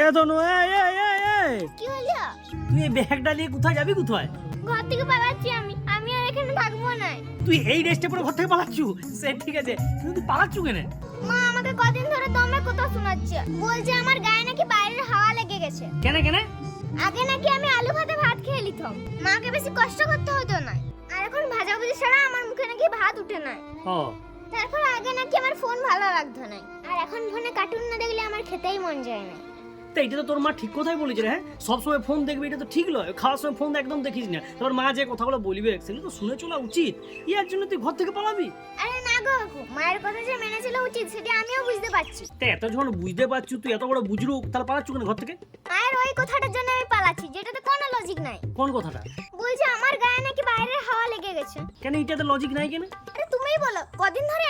এ ধনু এই এই এই এই কি হলো? তুই এই ব্যাগটা নিয়ে কোথায় যাবি কোথায়? ঘর থেকে পালাচ্ছি আমি। আমি আর এখানে থাকব না। তুই এই ড্রেসটা পরে ঘর থেকে পালাচ্ছু? সে ঠিক আছে তুই পালাচ্ছু কেন? মা আমাকে কদিন ধরে দমে কথা শোনাচ্ছে। বলছে আমার গায়ে নাকি বাইরের হাওয়া লেগে গেছে। কেন কেন? আগে নাকি আমি আলু ভাতে ভাত খেয়ে নিতাম। মাকে বেশি কষ্ট করতে হতো না। আর এখন ভাজাভুজি ছাড়া আমার মুখে নাকি ভাত উঠে না। ও। তারপর আগে নাকি আমার ফোন ভালো লাগতো না। আর এখন ফোনে কার্টুন না দেখলে আমার খেতেই মন যায় না। তা এটা তো তোর মা ঠিক কথাই বলেছে হ্যাঁ? সবসময় ফোন দেখবি এটা তো ঠিক নয়। খাওয়ার সময় ফোন একদম দেখিস না। তোর মা যে কথাগুলো বলবে সেগুলো তো শুনে চলা উচিত। ইয়ার জন্য তুই ঘর থেকে পালাবি? আরে না গো মায়ের কথা যে মেনে চলা উচিত সেটা আমিও বুঝতে পারছি। তা এত যখন বুঝতে পারছু তুই এত বড় বুঝরুক তাহলে পালাচ্ছু কেন ঘর থেকে? মায়ের ওই কথাটার জন্য আমি পালাচ্ছি যেটাতে কোনো লজিক নাই। কোন কথাটা? বলছে আমার গায়ে নাকি বাইরের হাওয়া লেগে গেছে। কেন এটাতে লজিক নাই কেন? আরে তুমিই বলো কদিন ধরে